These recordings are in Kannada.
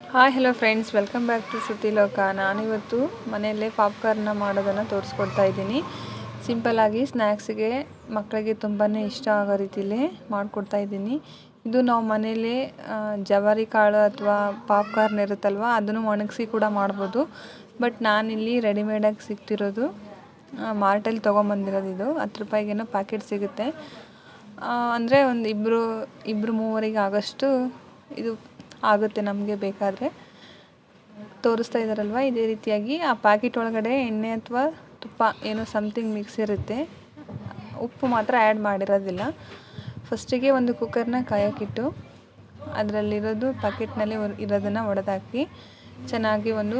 Hi hello friends welcome back to Shruti Loka ನಾನಿವತ್ತು ಮನೆಯಲ್ಲೇ ಪಾಪ್ಕಾರ್ನ ಮಾಡೋದನ್ನು ತೋರಿಸ್ಕೊಡ್ತಾ ಇದ್ದೀನಿ. ಸಿಂಪಲ್ಲಾಗಿ ಸ್ನ್ಯಾಕ್ಸಿಗೆ ಮಕ್ಕಳಿಗೆ ತುಂಬಾ ಇಷ್ಟ ಆಗೋ ರೀತಿಲಿ ಮಾಡಿಕೊಡ್ತಾ ಇದ್ದೀನಿ. ಇದು ನಾವು ಮನೇಲಿ ಜವಾರಿ ಕಾಳು ಅಥವಾ ಪಾಪ್ಕಾರ್ನ್ ಇರುತ್ತಲ್ವ, ಅದನ್ನು ಒಣಗಿಸಿ ಕೂಡ ಮಾಡ್ಬೋದು. ಬಟ್ ನಾನಿಲ್ಲಿ ರೆಡಿಮೇಡಾಗಿ ಸಿಗ್ತಿರೋದು ಮಾರ್ಟಲ್ಲಿ ತೊಗೊಂಬಂದಿರೋದು ಇದು. ಹತ್ತು ರೂಪಾಯಿಗೇನೋ ಪ್ಯಾಕೆಟ್ ಸಿಗುತ್ತೆ. ಅಂದರೆ ಒಂದು ಇಬ್ಬರು ಇಬ್ಬರು ಮೂವರಿಗೆ ಆಗೋಷ್ಟು ಇದು ಆಗುತ್ತೆ ನಮಗೆ ಬೇಕಾದರೆ. ತೋರಿಸ್ತಾ ಇದ್ದಾರಲ್ವ ಇದೇ ರೀತಿಯಾಗಿ ಆ ಪ್ಯಾಕೆಟ್ ಒಳಗಡೆ ಎಣ್ಣೆ ಅಥವಾ ತುಪ್ಪ ಏನೋ ಸಮಥಿಂಗ್ ಮಿಕ್ಸ್ ಇರುತ್ತೆ. ಉಪ್ಪು ಮಾತ್ರ ಆ್ಯಡ್ ಮಾಡಿರೋದಿಲ್ಲ. ಫಸ್ಟಿಗೆ ಒಂದು ಕುಕ್ಕರ್ನ ಕಾಯೋಕ್ಕಿಟ್ಟು ಅದರಲ್ಲಿರೋದು ಪ್ಯಾಕೆಟ್ನಲ್ಲಿ ಇರೋದನ್ನು ಒಡೆದಾಕಿ ಚೆನ್ನಾಗಿ ಒಂದು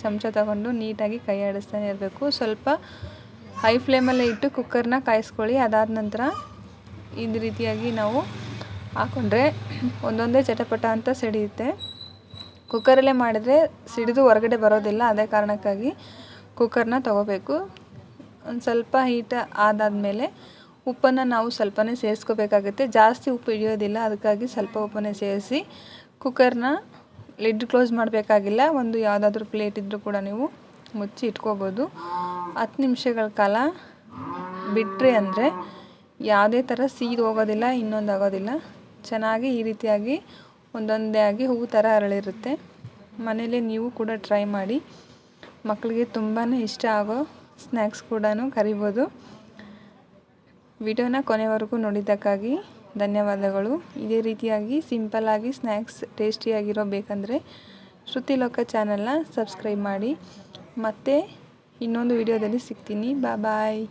ಚಮಚ ತಗೊಂಡು ನೀಟಾಗಿ ಕೈ ಆಡಿಸ್ತಾನೆ ಇರಬೇಕು. ಸ್ವಲ್ಪ ಹೈ ಫ್ಲೇಮಲ್ಲೇ ಇಟ್ಟು ಕುಕ್ಕರ್ನ ಕಾಯಿಸ್ಕೊಳ್ಳಿ. ಅದಾದ ನಂತರ ಇದು ರೀತಿಯಾಗಿ ನಾವು ಹಾಕೊಂಡ್ರೆ ಒಂದೊಂದೇ ಚಟಪಟ ಅಂತ ಸಿಡಿಯುತ್ತೆ. ಕುಕ್ಕರಲ್ಲೇ ಮಾಡಿದರೆ ಸಿಡಿದು ಹೊರಗಡೆ ಬರೋದಿಲ್ಲ, ಅದೇ ಕಾರಣಕ್ಕಾಗಿ ಕುಕ್ಕರ್ನ ತೊಗೋಬೇಕು. ಒಂದು ಸ್ವಲ್ಪ ಹೀಟ್ ಆದಾದಮೇಲೆ ಉಪ್ಪನ್ನು ನಾವು ಸ್ವಲ್ಪನೇ ಸೇರಿಸ್ಕೋಬೇಕಾಗುತ್ತೆ. ಜಾಸ್ತಿ ಉಪ್ಪು ಹಿಡಿಯೋದಿಲ್ಲ, ಅದಕ್ಕಾಗಿ ಸ್ವಲ್ಪ ಉಪ್ಪನ್ನೇ ಸೇರಿಸಿ ಕುಕ್ಕರ್ನ ಲಿಡ್ ಕ್ಲೋಸ್ ಮಾಡಬೇಕಾಗಿಲ್ಲ. ಒಂದು ಯಾವುದಾದ್ರೂ ಪ್ಲೇಟ್ ಇದ್ದರೂ ಕೂಡ ನೀವು ಮುಚ್ಚಿ ಇಟ್ಕೋಬೋದು. ಹತ್ತು ನಿಮಿಷಗಳ ಕಾಲ ಬಿಟ್ಟರೆ ಅಂದರೆ ಯಾವುದೇ ಥರ ಸೀದು ಹೋಗೋದಿಲ್ಲ, ಇನ್ನೊಂದು ಆಗೋದಿಲ್ಲ. ಚೆನ್ನಾಗಿ ಈ ರೀತಿಯಾಗಿ ಒಂದೊಂದೇ ಆಗಿ ಹೂವು ಥರ ಅರಳಿರುತ್ತೆ. ಮನೇಲಿ ನೀವು ಕೂಡ ಟ್ರೈ ಮಾಡಿ. ಮಕ್ಕಳಿಗೆ ತುಂಬಾ ಇಷ್ಟ ಆಗೋ ಸ್ನ್ಯಾಕ್ಸ್ ಕೂಡ ಕರಿಬೋದು. ವಿಡಿಯೋನ ಕೊನೆವರೆಗೂ ನೋಡಿದ್ದಕ್ಕಾಗಿ ಧನ್ಯವಾದಗಳು. ಇದೇ ರೀತಿಯಾಗಿ ಸಿಂಪಲ್ಲಾಗಿ ಸ್ನ್ಯಾಕ್ಸ್ ಟೇಸ್ಟಿಯಾಗಿರೋ ಬೇಕಂದರೆ ಶ್ರುತಿ ಲೋಕ ಚಾನಲ್ನ ಸಬ್ಸ್ಕ್ರೈಬ್ ಮಾಡಿ. ಮತ್ತೆ ಇನ್ನೊಂದು ವಿಡಿಯೋದಲ್ಲಿ ಸಿಗ್ತೀನಿ. ಬಾ ಬಾಯ್